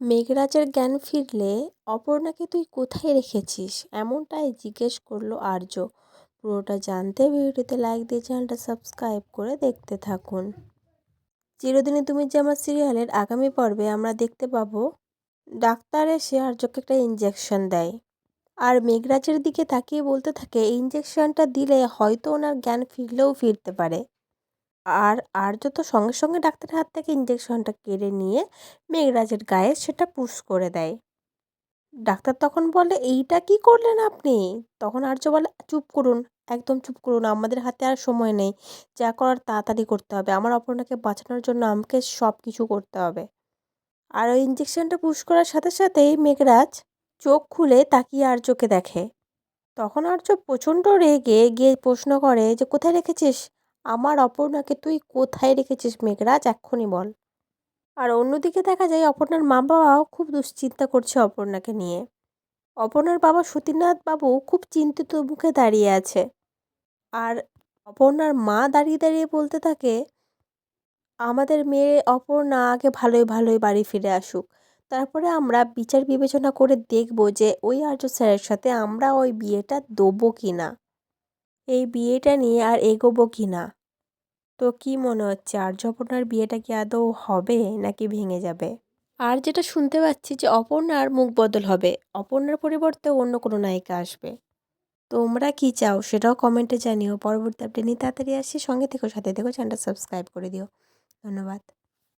মেঘরাজের জ্ঞান ফিরলে, অপর্ণাকে তুই কোথায় রেখেছিস? এমনটাই জিজ্ঞেস করল আর্য। পুরোটা জানতে ভিডিওতে লাইক দিয়ে চ্যানেলটা সাবস্ক্রাইব করে দেখতে থাকুন। চিরদিনে তুমি যে আমার সিরিয়ালের আগামী পর্বে আমরা দেখতে পাবো, ডাক্তার এসে আর্যকে একটা ইঞ্জেকশন দেয়। আর মেঘরাজের দিকে তাকিয়ে বলতে থাকে ইঞ্জেকশনটা দিলে হয়তো ওনার জ্ঞান ফিরলেও ফিরতে পারে। আর আর্য তো সঙ্গে সঙ্গে ডাক্তারের হাত থেকে ইঞ্জেকশনটা কেড়ে নিয়ে মেঘরাজের গায়ে সেটা পুশ করে দেয়। ডাক্তার তখন বলে, এইটা কি করলেন আপনি? তখন আর্য বলে, চুপ করুন, একদম চুপ করুন, আমাদের হাতে আর সময় নেই। যা করার তাড়াতাড়ি করতে হবে। আমার অপর্ণাকে বাঁচানোর জন্য আমাকে সব কিছু করতে হবে। আর ওই ইঞ্জেকশনটা পুশ করার সাথে, সাথেই মেঘরাজ চোখ খুলে তাকিয়ে আর্যকে দেখে। তখন আর্য প্রচণ্ড রেগে গিয়ে প্রশ্ন করে যে, কোথায় রেখেছিস? আমার অপর্ণাকে তুই কোথায় রেখেছিস মেঘরাজ? এক্ষুনি বল। আর অন্যদিকে দেখা যায়, অপর্ণার মা বাবাও খুব দুশ্চিন্তা করছে অপর্ণাকে নিয়ে। অপর্ণার বাবা সতীনাথ বাবু খুব চিন্তিত মুখে দাঁড়িয়ে আছে। আর অপর্ণার মা দাঁড়িয়ে দাঁড়িয়ে বলতে থাকে, আমাদের মেয়ে অপর্ণা আগে ভালোই ভালোই বাড়ি ফিরে আসুক। তারপরে আমরা বিচার বিবেচনা করে দেখব যে ওই আর্য স্যারের সাথে আমরা ওই বিয়েটা দেবো কি না এই বিয়েটা নিয়ে আর এগোবো কি না তো কি মনে হচ্ছে? আর্য অপর্ণার বিয়েটা কি আদৌ হবে নাকি ভেঙে যাবে? আর যেটা শুনতে পাচ্ছি যে অপর্ণার মুখ বদল হবে। অপর্ণার পরিবর্তে অন্য কোনো নায়িকা আসবে। তোমরা কি চাও সেটাও কমেন্টে জানিও। পরবর্তী আপডেট নিয়ে তাড়াতাড়ি আসি সঙ্গে থেকো, সাথে থেকো, চ্যানেলটা সাবস্ক্রাইব করে দিও। ধন্যবাদ।